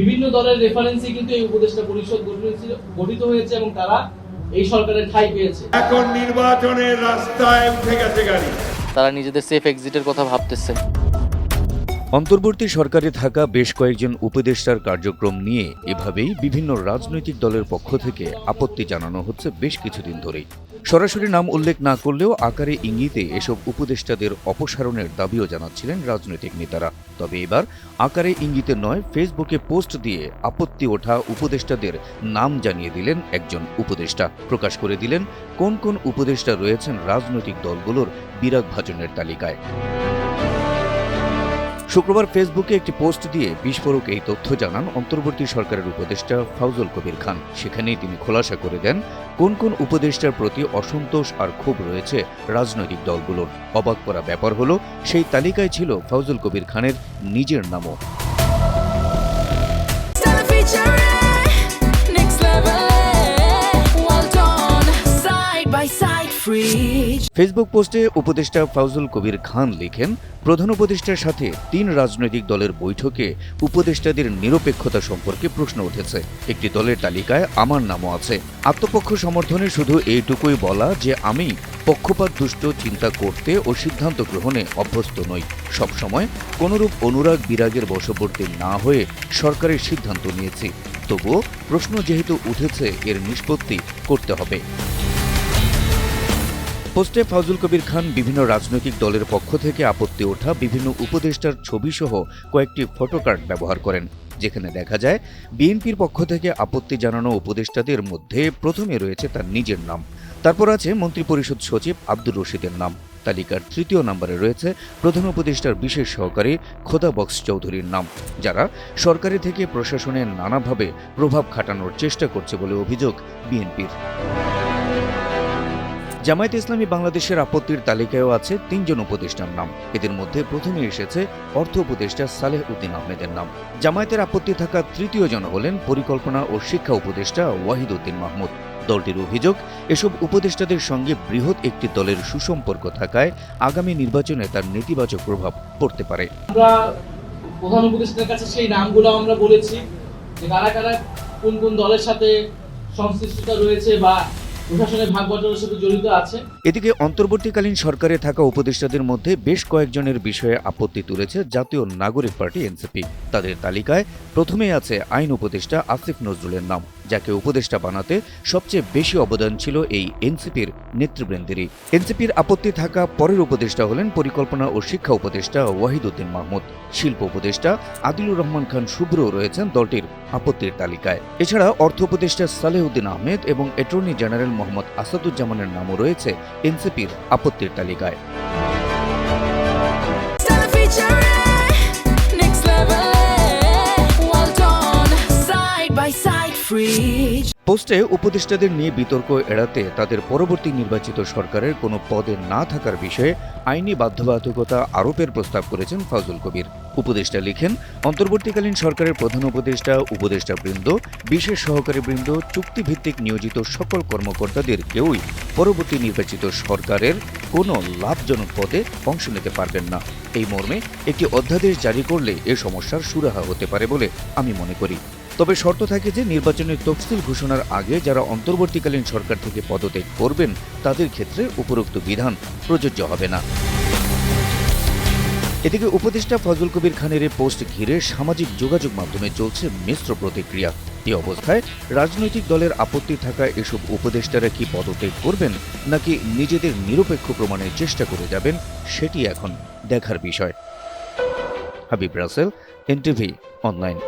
বিভিন্ন দলের রেফারেন্সে কিন্তু এই উপদেষ্টা পরিষদ গঠিত হয়েছে এবং তারা এই সরকারের ঠাঁই পেয়েছে। এখন নির্বাচনের রাস্তায় উঠে গেছে গাড়ি। তারা নিজেদের সেফ এক্সিটের কথা ভাবতেছে। অন্তর্বর্তী সরকারে থাকা বেশ কয়েকজন উপদেষ্টার কার্যক্রম নিয়ে এভাবেই বিভিন্ন রাজনৈতিক দলের পক্ষ থেকে আপত্তি জানানো হচ্ছে বেশ কিছুদিন ধরেই। সরাসরি নাম উল্লেখ না করলেও আকারে ইঙ্গিতে এসব উপদেষ্টাদের অপসারণের দাবিও জানাচ্ছিলেন রাজনৈতিক নেতারা। তবে এবার আকারে ইঙ্গিতে নয়, ফেসবুকে পোস্ট দিয়ে আপত্তি ওঠা উপদেষ্টাদের নাম জানিয়ে দিলেন একজন উপদেষ্টা। প্রকাশ করে দিলেন, কোন কোন উপদেষ্টা রয়েছেন রাজনৈতিক দলগুলোর বিরাট ভাজনের তালিকায়। শুক্রবার ফেসবুকে একটি পোস্ট দিয়ে বিস্ফোরক এই তথ্য জানান অন্তর্বর্তী সরকারের উপদেষ্টা ফাউজুল কবির খান। সেখানেই তিনি খোলাসা করে দেন কোন কোন উপদেষ্টার প্রতি অসন্তোষ আর ক্ষোভ রয়েছে রাজনৈতিক দলগুলোর। অবাক করা ব্যাপার হলো, সেই তালিকায় ছিল ফাউজুল কবির খানের নিজের নামও। ফেসবুক পোস্টে উপদেষ্টা ফাউজুল কবির খান লিখেন, প্রধান উপদেষ্টার সাথে তিন রাজনৈতিক দলের বৈঠকে উপদেষ্টাদের নিরপেক্ষতা সম্পর্কে প্রশ্ন উঠেছে। একটি দলের তালিকায় আমার নামও আছে। আত্মপক্ষ সমর্থনে শুধু এইটুকুই বলা যে আমি পক্ষপাত, দুষ্ট, চিন্তা করতে ও সিদ্ধান্ত গ্রহণে অভ্যস্ত নই। সবসময় কোনরূপ অনুরাগ বিরাগের বশবর্তী না হয়ে সরকারের সিদ্ধান্ত নিয়েছি। তবুও প্রশ্ন যেহেতু উঠেছে, এর নিষ্পত্তি করতে হবে। পোস্টে ফাউজুল কবির খান বিভিন্ন রাজনৈতিক দলের পক্ষ থেকে আপত্তি ওঠা বিভিন্ন উপদেষ্টার ছবিসহ কয়েকটি ফটোকার্ড ব্যবহার করেন। যেখানে দেখা যায়, বিএনপির পক্ষ থেকে আপত্তি জানানো উপদেষ্টাদের মধ্যে প্রথমে রয়েছে তার নিজের নাম। তারপর আছে মন্ত্রিপরিষদ সচিব আব্দুর রশিদের নাম। তালিকার তৃতীয় নম্বরে রয়েছে প্রধান উপদেষ্টার বিশেষ সহকারী খোদা বক্স চৌধুরীর নাম, যারা সরকারি থেকে প্রশাসনে নানাভাবে প্রভাব খাটানোর চেষ্টা করছে বলে অভিযোগ বিএনপির। জামায়াত ইসলামী বাংলাদেশের আপত্তির তালিকায়ও আছে তিনজন উপদেষ্টার নাম। এদের মধ্যে প্রথমে এসেছে অর্থ উপদেষ্টা সালেহ উদ্দিন আহমেদের নাম। জামায়াতের আপত্তি থাকা তৃতীয় জন হলেন পরিকল্পনা ও শিক্ষা উপদেষ্টা ওয়াহিদ উদ্দিন মাহমুদ। দলটির অভিযোগ, এসব উপদেষ্টাদের সঙ্গে বৃহৎ একটি দলের সুসম্পর্ক থাকায় আগামী নির্বাচনে তার নেতিবাচক প্রভাব পড়তে পারে। প্রধান উপদেষ্টার কাছে সেই নামগুলো আমরা বলেছি যে কারা কারা কোন কোন দলের সাথে সংশ্লিষ্টতা রয়েছে বা এদিকে অন্তর্বর্তীকালীন সরকারে থাকা উপদেষ্টাদের মধ্যে বেশ কয়েকজনের বিষয়ে আপত্তি তুলেছে জাতীয় নাগরিক পার্টি, এনসিপি। তাদের তালিকায় প্রথমেই আছে আইন উপদেষ্টা আসিফ নজরুলের নাম, যাকে উপদেষ্টা বানাতে সবচেয়ে বেশি অবদান ছিল এই এনসিপির নেতৃবৃন্দেরই। এনসিপির আপত্তি থাকা পরের উপদেষ্টা হলেন পরিকল্পনা ও শিক্ষা উপদেষ্টা ওয়াহিদুদ্দিন মাহমুদ। শিল্প উপদেষ্টা আদিলুর রহমান খান শুভ্র রয়েছেন দলটির আপত্তির তালিকায়। এছাড়া অর্থ উপদেষ্টা সালেহুদ্দিন আহমেদ এবং অ্যাটর্নি জেনারেল মোহাম্মদ আসাদুজ্জামানের নামও রয়েছে এনসিপির আপত্তির তালিকায়। পোস্টে উপদেষ্টাদের নিয়ে বিতর্ক এড়াতে তাদের পরবর্তী নির্বাচিত সরকারের কোনো পদে না থাকার বিষয়ে আইনি বাধ্যবাধকতা আরোপের প্রস্তাব করেছেন ফাজুল কবির। উপদেষ্টা লিখেন, অন্তর্বর্তীকালীন সরকারের প্রধান উপদেষ্টা উপদেষ্টা বৃন্দ বিশেষ সহকারী বৃন্দ, চুক্তিভিত্তিক নিয়োজিত সকল কর্মকর্তাদের কেউই পরবর্তী নির্বাচিত সরকারের কোনো লাভজনক পদে অংশ নিতে পারবেন না। এই মর্মে একটি অধ্যাদেশ জারি করলে এ সমস্যার সুরাহা হতে পারে বলে আমি মনে করি। তবে শর্ত থাকে যে নির্বাচনের তফসিল ঘোষণার আগে যারা অন্তর্বর্তীকালীন সরকার থেকে পদত্যাগ করবেন, তাদের ক্ষেত্রে উপরোক্ত বিধান প্রযোজ্য হবে না। এদিকে উপদেষ্টা ফজল কবির খানের পোস্ট ঘিরে সামাজিক যোগাযোগ মাধ্যমে চলছে মিশ্র প্রতিক্রিয়া। এই অবস্থায় রাজনৈতিক দলের আপত্তি থাকা এসব উপদেষ্টারা কি পদত্যাগ করবেন, নাকি নিজেদের নিরপেক্ষ প্রমাণের চেষ্টা করে যাবেন, সেটি এখন দেখার বিষয়। Habib Rasel, NTV online.